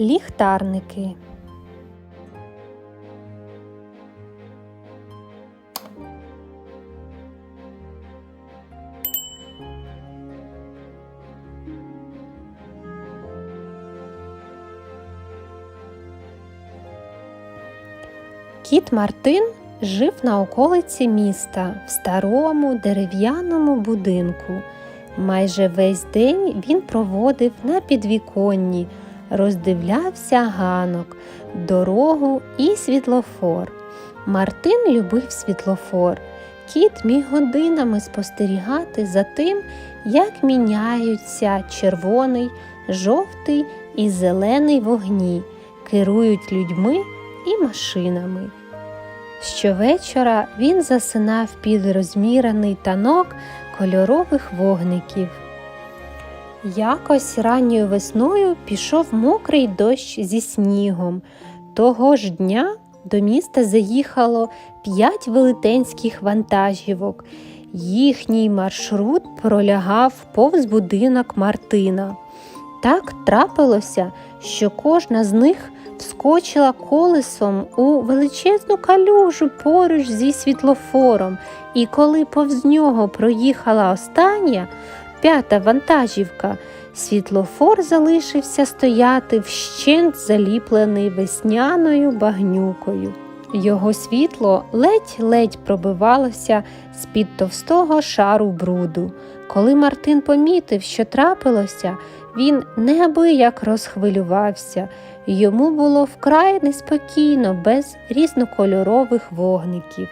Ліхтарники. Кіт Мартин жив на околиці міста в старому дерев'яному будинку. Майже весь день він проводив на підвіконні, роздивлявся ганок, дорогу і світлофор. Мартин любив світлофор. Кіт міг годинами спостерігати за тим, як міняються червоний, жовтий і зелений вогні, керують людьми і машинами. Щовечора він засинав під розмірений танок кольорових вогників. Якось ранньою весною пішов мокрий дощ зі снігом. Того ж дня до міста заїхало п'ять велетенських вантажівок. Їхній маршрут пролягав повз будинок Мартина. Так трапилося, що кожна з них вскочила колесом у величезну калюжу поруч зі світлофором, і коли повз нього проїхала остання, п'ята вантажівка, світлофор залишився стояти вщент заліплений весняною багнюкою. Його світло ледь-ледь пробивалося з-під товстого шару бруду. Коли Мартин помітив, що трапилося, він неабияк розхвилювався. Йому було вкрай неспокійно без різнокольорових вогників.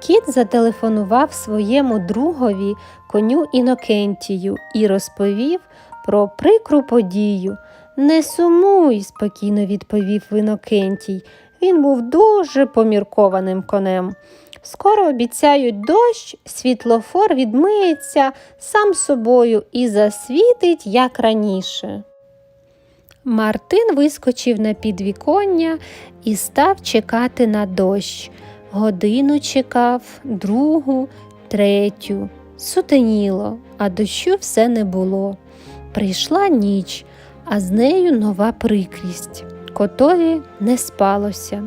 Кіт зателефонував своєму другові коню Інокентію і розповів про прикру подію. Не сумуй, спокійно відповів Інокентій. Він був дуже поміркованим конем. Скоро обіцяють дощ, світлофор відмиється сам собою і засвітить, як раніше. Мартин вискочив на підвіконня і став чекати на дощ. Годину чекав, другу, третю. Сутеніло, а дощу все не було. Прийшла ніч, а з нею нова прикрість. Котові не спалося.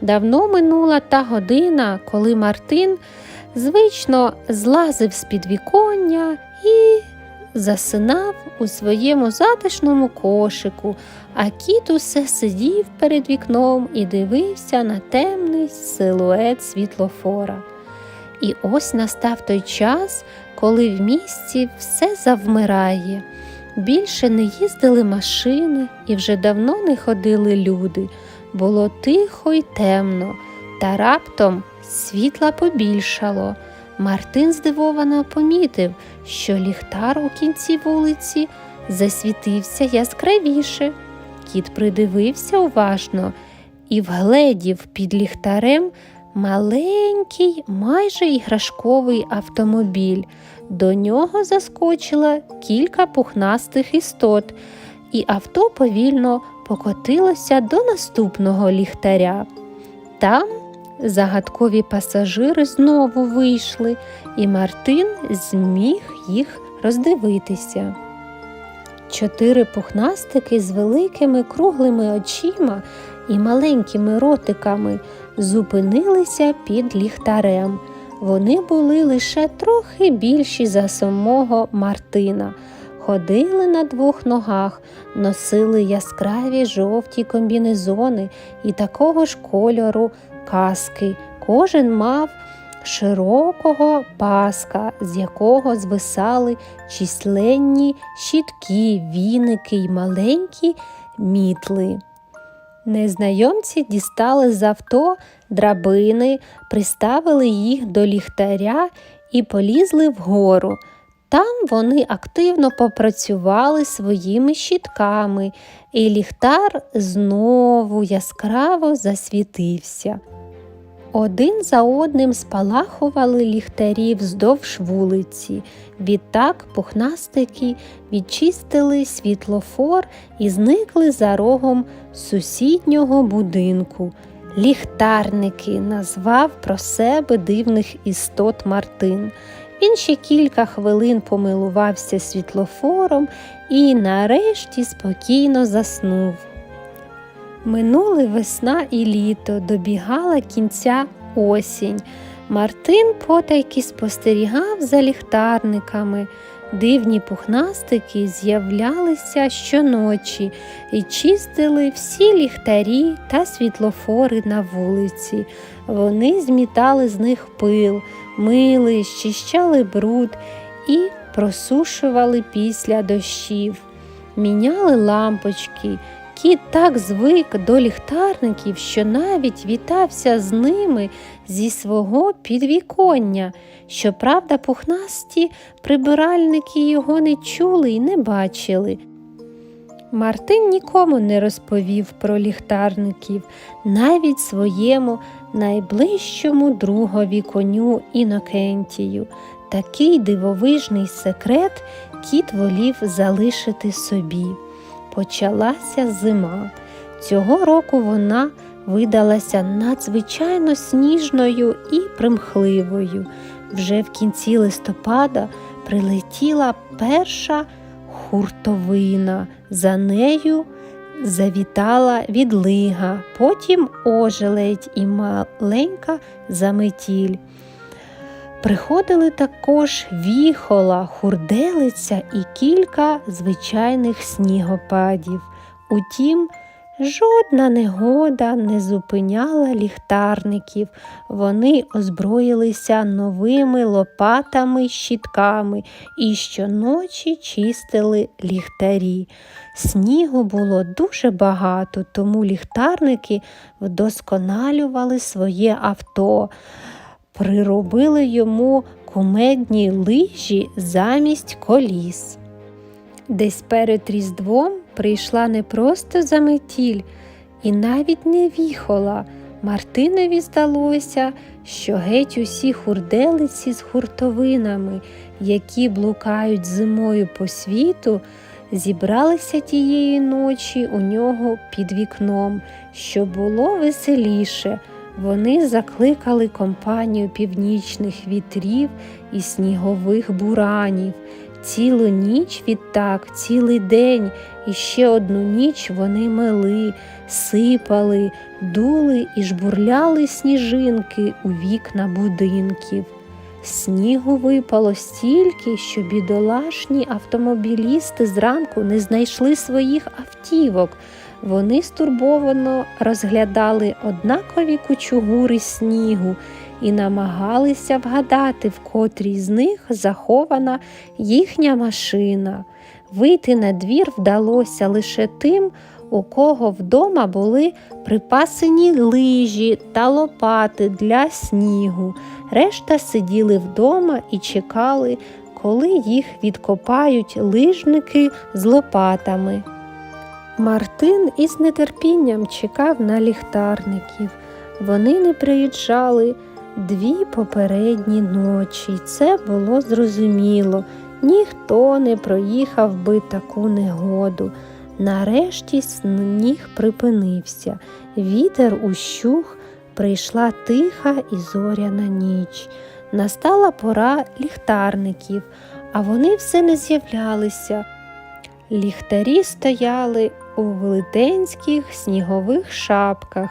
Давно минула та година, коли Мартин звично злазив з підвіконня і засинав у своєму затишному кошику, а кіт усе сидів перед вікном і дивився на темний силует світлофора. І ось настав той час, коли в місті все завмирає. Більше не їздили машини і вже давно не ходили люди. Було тихо й темно, та раптом світла побільшало. Мартин здивовано помітив, що ліхтар у кінці вулиці засвітився яскравіше. Кіт придивився уважно і вгледів під ліхтарем маленький, майже іграшковий автомобіль. До нього заскочило кілька пухнастих істот, і авто повільно покотилося до наступного ліхтаря. Там загадкові пасажири знову вийшли, і Мартин зміг їх роздивитися. Чотири пухнастики з великими круглими очима і маленькими ротиками зупинилися під ліхтарем. Вони були лише трохи більші за самого Мартина, ходили на двох ногах, носили яскраві жовті комбінезони і такого ж кольору каски. Кожен мав широкого паска, з якого звисали численні щітки, віники й маленькі мітли. Незнайомці дістали з авто драбини, приставили їх до ліхтаря і полізли вгору. Там вони активно попрацювали своїми щітками, і ліхтар знову яскраво засвітився. Один за одним спалахували ліхтарі вздовж вулиці. Відтак пухнастики відчистили світлофор і зникли за рогом сусіднього будинку. Ліхтарники назвав про себе дивних істот Мартин. Він ще кілька хвилин помилувався світлофором і нарешті спокійно заснув. Минули весна і літо, добігала кінця осінь. Мартин потайки спостерігав за ліхтарниками. Дивні пухнастики з'являлися щоночі і чистили всі ліхтарі та світлофори на вулиці. Вони змітали з них пил, мили, щищали бруд і просушували після дощів, міняли лампочки. Кіт так звик до ліхтарників, що навіть вітався з ними зі свого підвіконня. Щоправда, пухнасті прибиральники його не чули і не бачили. Мартин нікому не розповів про ліхтарників, навіть своєму найближчому другові коню Інокентію. Такий дивовижний секрет кіт волів залишити собі. Почалася зима. Цього року вона видалася надзвичайно сніжною і примхливою. Вже в кінці листопада прилетіла перша хуртовина. За нею завітала відлига, потім ожеледь і маленька заметіль. Приходили також віхола, хурделиця і кілька звичайних снігопадів. Утім, жодна негода не зупиняла ліхтарників. Вони озброїлися новими лопатами, щітками і щоночі чистили ліхтарі. Снігу було дуже багато, тому ліхтарники вдосконалювали своє авто приробили йому кумедні лижі замість коліс. Десь перед Різдвом прийшла не просто заметіль і навіть не віхола. Мартинові здалося, що геть усі хурделиці з хуртовинами, які блукають зимою по світу, зібралися тієї ночі у нього під вікном, що було веселіше. Вони закликали компанію північних вітрів і снігових буранів. Цілу ніч відтак, цілий день і ще одну ніч вони мели, сипали, дули і жбурляли сніжинки у вікна будинків. Снігу випало стільки, що бідолашні автомобілісти зранку не знайшли своїх автівок. Вони стурбовано розглядали однакові кучугури снігу і намагалися вгадати, в котрій з них захована їхня машина. Вийти на двір вдалося лише тим, у кого вдома були припасені лижі та лопати для снігу. Решта сиділи вдома і чекали, коли їх відкопають лижники з лопатами. Мартин із нетерпінням чекав на ліхтарників. Вони не приїжджали дві попередні ночі. Це було зрозуміло. Ніхто не проїхав би таку негоду. Нарешті сніг припинився. Вітер ущух, прийшла тиха і зоряна ніч. Настала пора ліхтарників, а вони все не з'являлися. Ліхтарі стояли у велетенських снігових шапках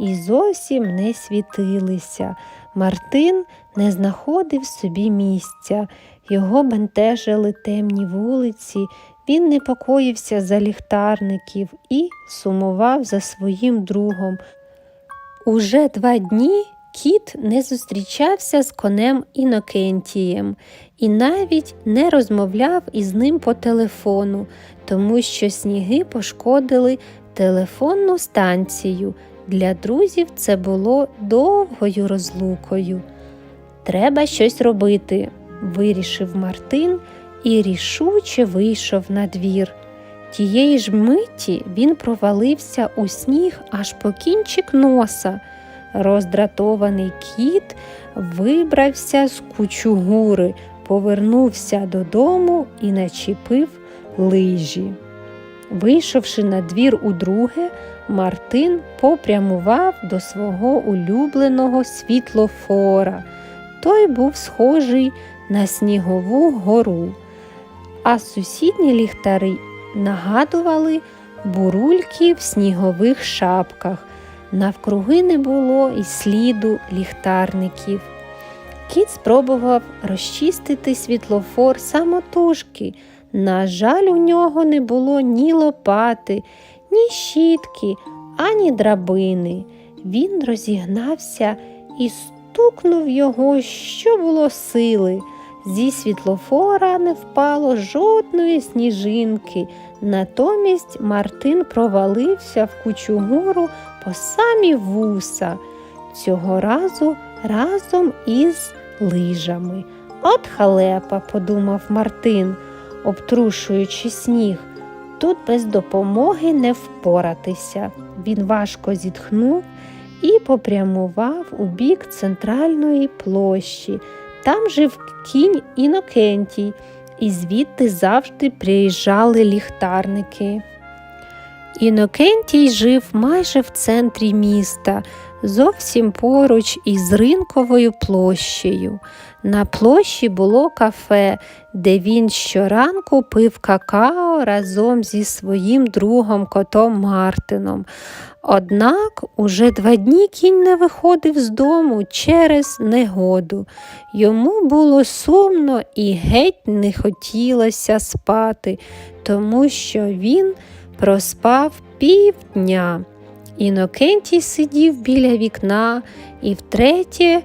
і зовсім не світилися. Мартин не знаходив собі місця, його бентежили темні вулиці, він непокоївся за ліхтарників і сумував за своїм другом. Уже два дні кіт не зустрічався з конем Інокентієм і навіть не розмовляв із ним по телефону, тому що сніги пошкодили телефонну станцію. Для друзів це було довгою розлукою. Треба щось робити, вирішив Мартин і рішуче вийшов на двір. Тієї ж миті він провалився у сніг аж по кінчик носа. Роздратований кіт вибрався з кучугури, повернувся додому і начепив лижі. Вийшовши на двір удруге, Мартин попрямував до свого улюбленого світлофора. Той був схожий на снігову гору, а сусідні ліхтари нагадували бурульки в снігових шапках. Навкруги не було і сліду ліхтарників. Кіт спробував розчистити світлофор самотужки. На жаль, у нього не було ні лопати, ні щітки, ані драбини. Він розігнався і стукнув його, що було сили. Зі світлофора не впало жодної сніжинки. Натомість Мартин провалився в кучугуру по самі вуса, цього разу разом із лижами. От халепа, подумав Мартин, обтрушуючи сніг. Тут без допомоги не впоратися. Він важко зітхнув і попрямував у бік центральної площі. Там жив кінь Інокентій, і звідти завжди приїжджали ліхтарники. Інокентій жив майже в центрі міста, зовсім поруч із ринковою площею. На площі було кафе, де він щоранку пив какао разом зі своїм другом котом Мартином. Однак уже два дні кінь не виходив з дому через негоду. Йому було сумно і геть не хотілося спати, тому що він проспав півдня. Інокентій сидів біля вікна і втретє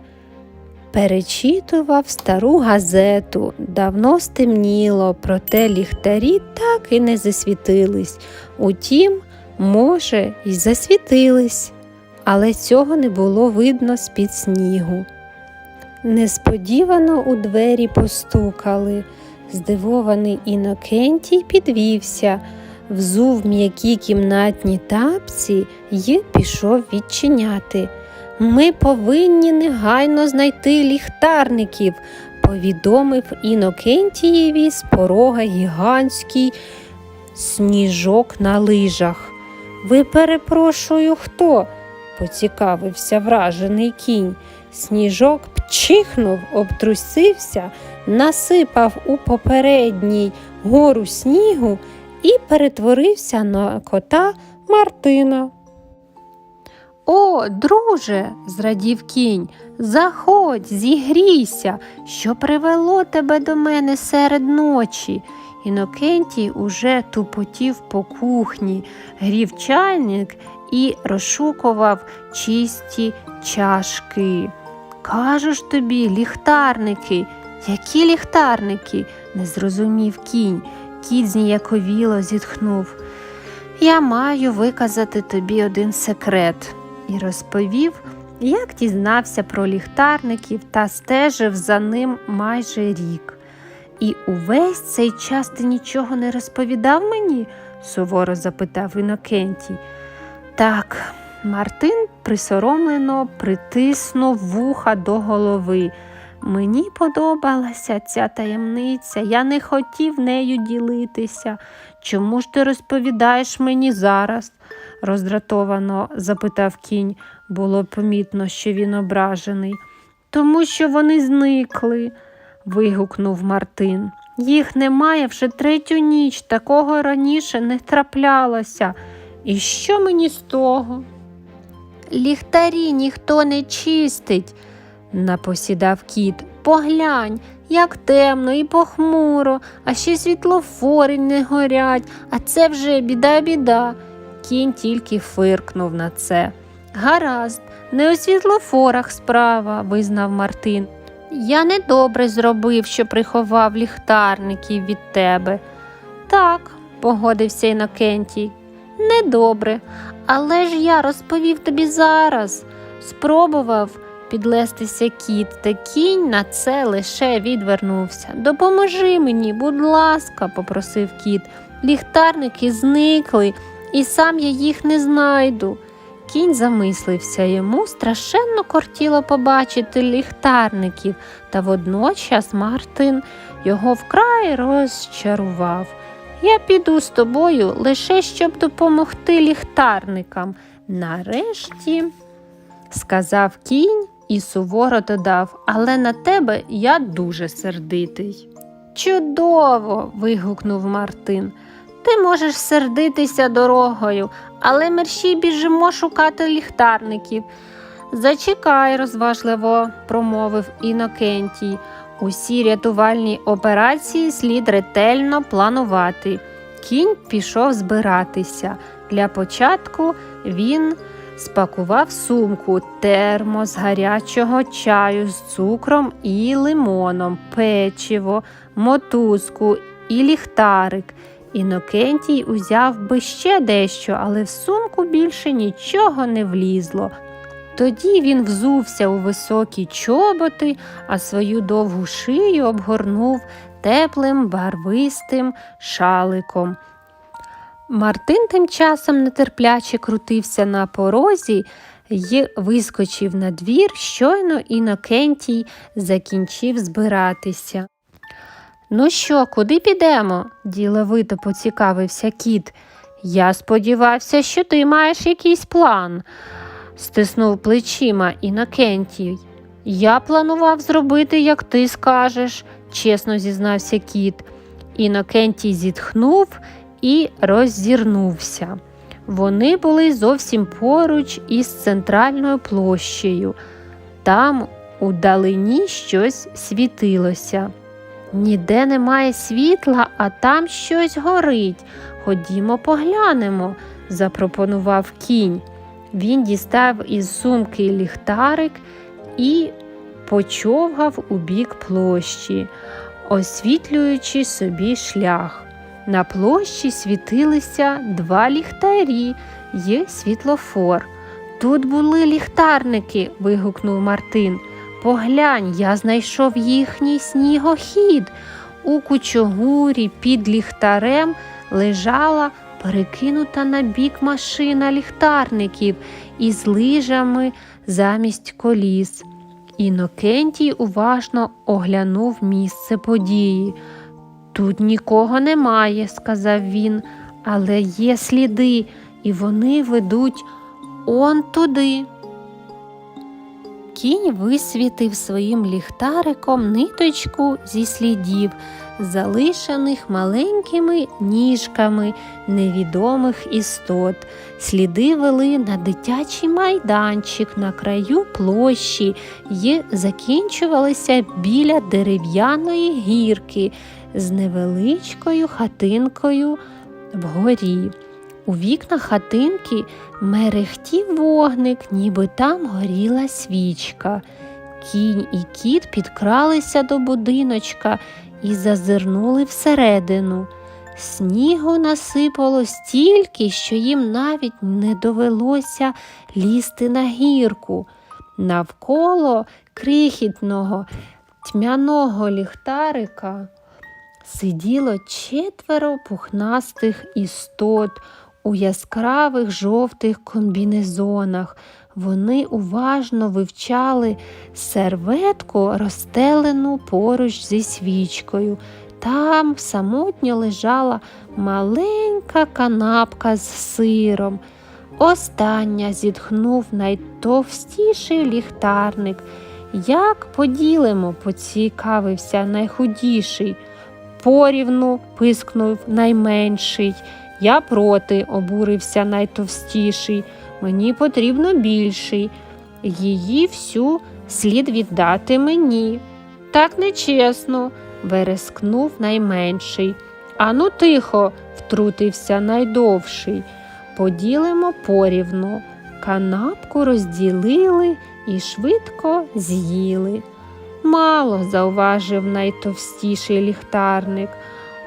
перечитував стару газету. Давно стемніло, проте ліхтарі так і не засвітились. Утім, може, й засвітились, але цього не було видно з-під снігу. Несподівано у двері постукали. Здивований Інокентій підвівся, взув м'які кімнатні тапці і пішов відчиняти. Ми повинні негайно знайти ліхтарників, повідомив Інокентієві з порога гігантський сніжок на лижах. Ви перепрошую, хто? поцікавився вражений кінь. Сніжок пчихнув, обтрусився, насипав у попередній гору снігу і перетворився на кота Мартина. О, друже, зрадів кінь, заходь, зігрійся, що привело тебе до мене серед ночі. Інокентій уже тупотів по кухні, грів чайник і розшукував чисті чашки. Кажу ж тобі, ліхтарники, які ліхтарники? не зрозумів кінь. Кіт зніяковіло зітхнув. Я маю виказати тобі один секрет і розповів, як дізнався про ліхтарників та стежив за ним майже рік. І увесь цей час ти нічого не розповідав мені? суворо запитав Інокентій. Так, Мартин присоромлено притиснув вуха до голови. Мені подобалася ця таємниця, я не хотів нею ділитися. Чому ж ти розповідаєш мені зараз? роздратовано запитав кінь. Було помітно, що він ображений. Тому що вони зникли, вигукнув Мартин. Їх немає вже третю ніч, такого раніше не траплялося. І що мені з того? Ліхтарі ніхто не чистить, напосідав кіт. Поглянь, як темно і похмуро, а ще світлофори не горять, а це вже біда-біда. Кінь тільки фиркнув на це. Гаразд, не у світлофорах справа, визнав Мартин. Я недобре зробив, що приховав ліхтарників від тебе. Так, погодився Інокентій. Недобре, але ж я розповів тобі зараз. Спробував підлестися кіт, та кінь на це лише відвернувся. Допоможи мені, будь ласка, попросив кіт. Ліхтарники зникли, і сам я їх не знайду. Кінь замислився йому, страшенно кортіло побачити ліхтарників, та водночас Мартин його вкрай розчарував. Я піду з тобою лише щоб допомогти ліхтарникам. Нарешті, сказав кінь і суворо додав, але на тебе я дуже сердитий. Чудово. вигукнув Мартин. ти можеш сердитися дорогою, але мерщій біжимо шукати ліхтарників. Зачекай, розважливо промовив Інокентій. Усі рятувальні операції слід ретельно планувати. Кінь пішов збиратися. Для початку він спакував сумку, термос гарячого чаю з цукром і лимоном, печиво, мотузку і ліхтарик. Інокентій узяв би ще дещо, але в сумку більше нічого не влізло. Тоді він взувся у високі чоботи, а свою довгу шию обгорнув теплим барвистим шаликом. Мартин тим часом нетерпляче крутився на порозі й вискочив на двір, щойно Інокентій закінчив збиратися. Ну що, куди підемо? діловито поцікавився кіт. Я сподівався, що ти маєш якийсь план, стиснув плечима Інокентій. Я планував зробити, як ти скажеш, чесно зізнався кіт. Інокентій зітхнув і роззірнувся. Вони були зовсім поруч із центральною площею. Там у далині щось світилося. Ніде немає світла, а там щось горить. Ходімо поглянемо, запропонував кінь. Він дістав із сумки ліхтарик і почовгав у бік площі, освітлюючи собі шлях. На площі світилися два ліхтарі й світлофор. Тут були ліхтарники. вигукнув Мартин. Поглянь, я знайшов їхній снігохід. У кучогурі під ліхтарем лежала перекинута на бік машина ліхтарників із лижами замість коліс. Інокентій уважно оглянув місце події. Тут нікого немає, сказав він, але є сліди, і вони ведуть он туди. Кінь висвітив своїм ліхтариком ниточку зі слідів, залишених маленькими ніжками невідомих істот. Сліди вели на дитячий майданчик на краю площі і закінчувалися біля дерев'яної гірки з невеличкою хатинкою вгорі. У вікна хатинки мерехтів вогник, ніби там горіла свічка. Кінь і кіт підкралися до будиночка і зазирнули всередину. Снігу насипало стільки, що їм навіть не довелося лізти на гірку. Навколо крихітного тьмяного ліхтарика сиділо четверо пухнастих істот у яскравих жовтих комбінезонах. Вони уважно вивчали серветку, розстелену поруч зі свічкою. Там самотньо лежала маленька канапка з сиром. Остання зітхнув найтовстіший ліхтарник. Як поділимо, поцікавився найхудіший. Порівну пискнув найменший. Я проти, обурився найтовстіший. Мені потрібно більший. Її всю слід віддати мені. Так нечесно, верескнув найменший. Ану, тихо, втрутився найдовший. Поділимо порівну. Канапку розділили і швидко з'їли. Мало зауважив найтовстіший ліхтарник,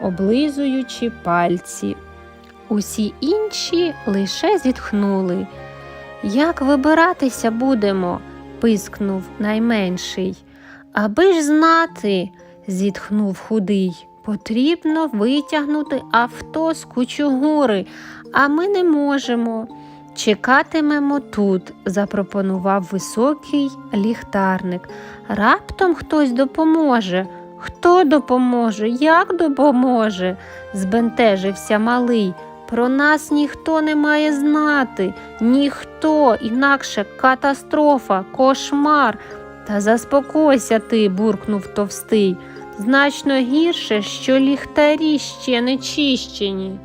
облизуючи пальці. Усі інші лише зітхнули. Як вибиратися будемо? пискнув найменший. Аби ж знати, зітхнув худий. Потрібно витягнути авто з кучугури, а ми не можемо. Чекатимемо тут, запропонував високий ліхтарник. Раптом хтось допоможе. Хто допоможе? Як допоможе? збентежився малий. Про нас ніхто не має знати, ніхто, інакше катастрофа, кошмар. Та заспокойся ти, буркнув товстий. Значно гірше, що ліхтарі ще не чищені.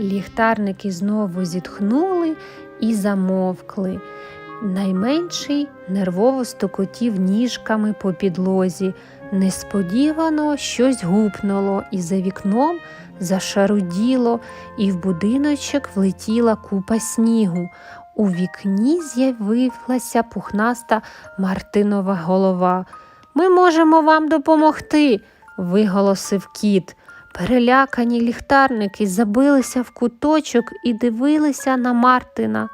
Ліхтарники знову зітхнули і замовкли. Найменший нервово стукотів ніжками по підлозі. Несподівано щось гупнуло, і за вікном зашаруділо, і в будиночок влетіла купа снігу. У вікні з'явилася пухнаста Мартинова голова. Ми можемо вам допомогти, виголосив кіт. Перелякані ліхтарники забилися в куточок і дивилися на Мартина.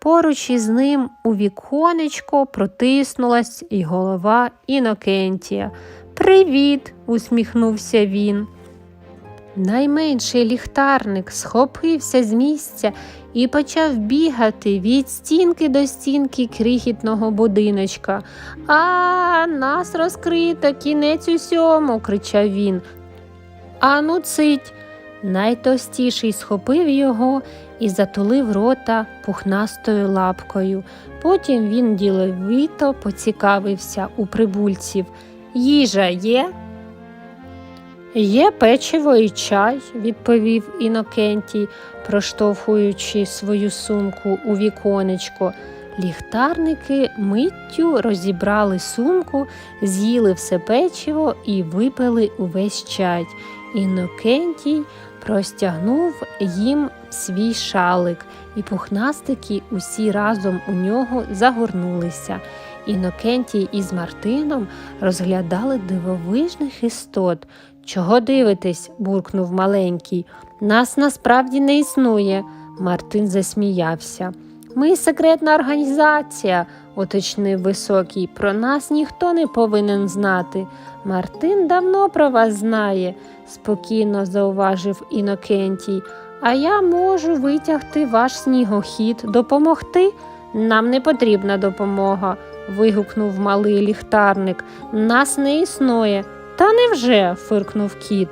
Поруч із ним у віконечко протиснулась і голова Інокентія. Привіт, усміхнувся він. Найменший ліхтарник схопився з місця і почав бігати від стінки до стінки крихітного будиночка. А, нас розкрито, кінець усьому, кричав він. Ану, цить. Найтовстіший схопив його і затулив рота пухнастою лапкою. Потім він діловито поцікавився у прибульців. Їжа є? Є печиво і чай, відповів Інокентій, проштовхуючи свою сумку у віконечко. Ліхтарники миттю розібрали сумку, з'їли все печиво і випили увесь чай. Інокентій простягнув їм свій шалик, і пухнастики усі разом у нього загорнулися. Інокентій із Мартином розглядали дивовижних істот. Чого дивитесь? буркнув маленький. Нас насправді не існує. Мартин засміявся. Ми секретна організація, уточнив високий. Про нас ніхто не повинен знати. Мартин давно про вас знає, спокійно зауважив Інокентій. А я можу витягти ваш снігохід, допомогти? Нам не потрібна допомога, вигукнув малий ліхтарник. Нас не існує. Та невже? фиркнув кіт.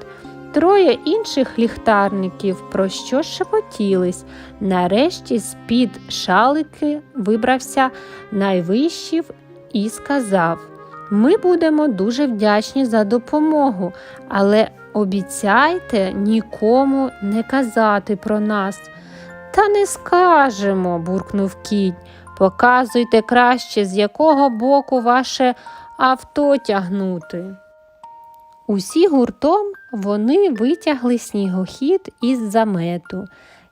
Троє інших ліхтарників про що шепотілись. Нарешті з-під шалики вибрався найвищий і сказав: Ми будемо дуже вдячні за допомогу, але обіцяйте нікому не казати про нас. Та не скажемо, буркнув кінь. Показуйте краще, з якого боку ваше авто тягнути. Усі гуртом вони витягли снігохід із замету.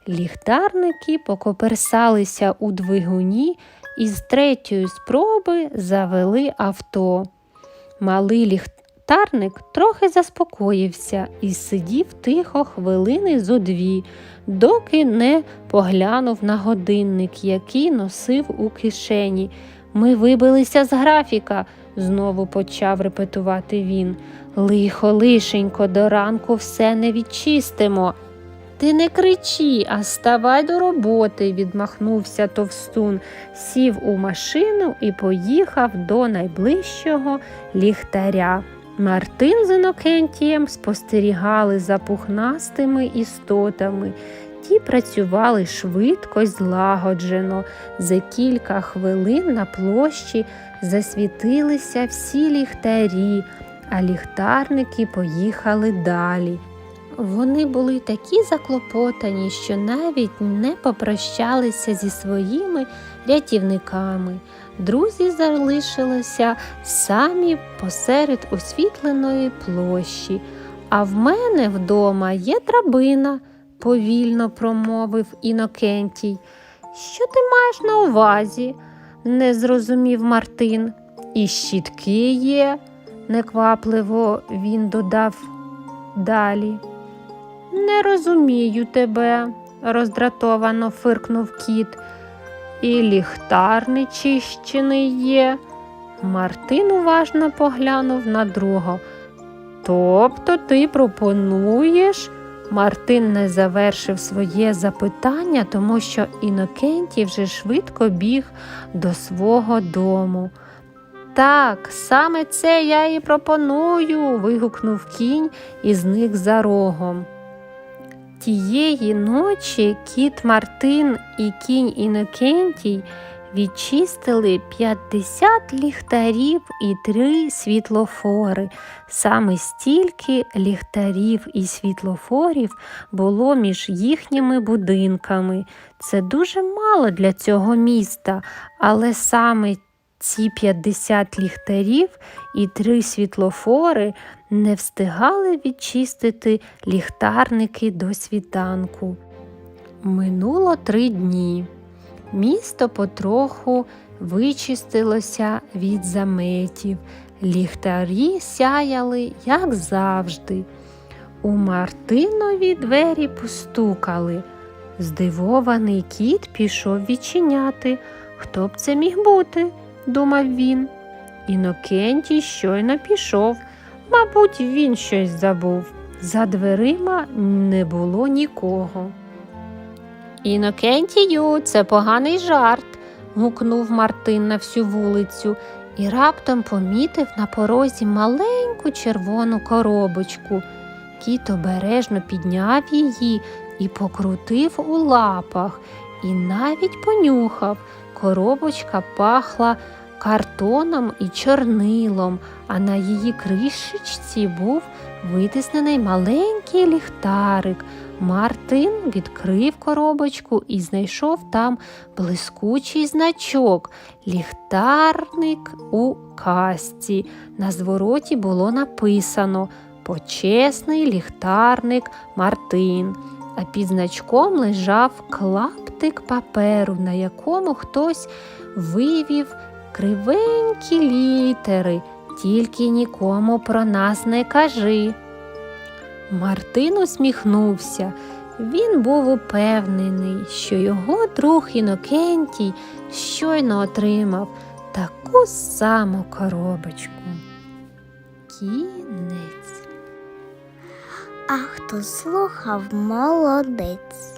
Ліхтарники покоперсалися у двигуні і з третьої спроби завели авто. Малий ліхтарник трохи заспокоївся і сидів тихо хвилини зо дві, доки не поглянув на годинник, який носив у кишені. Ми вибилися з графіка, знову почав репетувати він. Лихо, лишенько, до ранку все не відчистимо. Ти не кричи, а ставай до роботи, відмахнувся товстун, сів у машину і поїхав до найближчого ліхтаря. Мартин з Інокентієм спостерігали за пухнастими істотами. Ті працювали швидко й злагоджено. За кілька хвилин на площі засвітилися всі ліхтарі, а ліхтарники поїхали далі. Вони були такі заклопотані, що навіть не попрощалися зі своїми рятівниками. Друзі залишилися самі посеред освітленої площі. А в мене вдома є драбина, повільно промовив Інокентій. Що ти маєш на увазі? не зрозумів Мартин. І щітки є, неквапливо він додав далі. Не розумію тебе, роздратовано фиркнув кіт. І ліхтар нечищений є. Мартин уважно поглянув на друга. Тобто ти пропонуєш? Мартин не завершив своє запитання, тому що Інокентій вже швидко біг до свого дому. Так, саме це я і пропоную. вигукнув кінь і зник за рогом. Тієї ночі кіт Мартин і кінь Інокентій відчистили 50 ліхтарів і 3 світлофори. Саме стільки ліхтарів і світлофорів було між їхніми будинками. Це дуже мало для цього міста, але саме ці 50 ліхтарів і 3 світлофори не встигали відчистити ліхтарники до світанку. Минуло три дні. Місто потроху вичистилося від заметів, ліхтарі сяяли, як завжди. У Мартинові двері постукали. Здивований кіт пішов відчиняти. Хто б це міг бути? Думав він. Інокентій щойно пішов. Мабуть, він щось забув. За дверима не було нікого. Інокентію, це поганий жарт, гукнув Мартин на всю вулицю і раптом помітив на порозі маленьку червону коробочку. Кіт обережно підняв її і покрутив у лапах, і навіть понюхав. Коробочка пахла картоном і чорнилом, а на її кришечці був витиснений маленький ліхтарик. Мартин відкрив коробочку і знайшов там блискучий значок ліхтарник у касті. На звороті було написано Почесний ліхтарник Мартин. А під значком лежав клаптик паперу, на якому хтось вивів кривенькі літери, тільки нікому про нас не кажи. Мартин усміхнувся. Він був упевнений, що його друг Інокентій щойно отримав таку саму коробочку. Кінець. А хто слухав, молодець.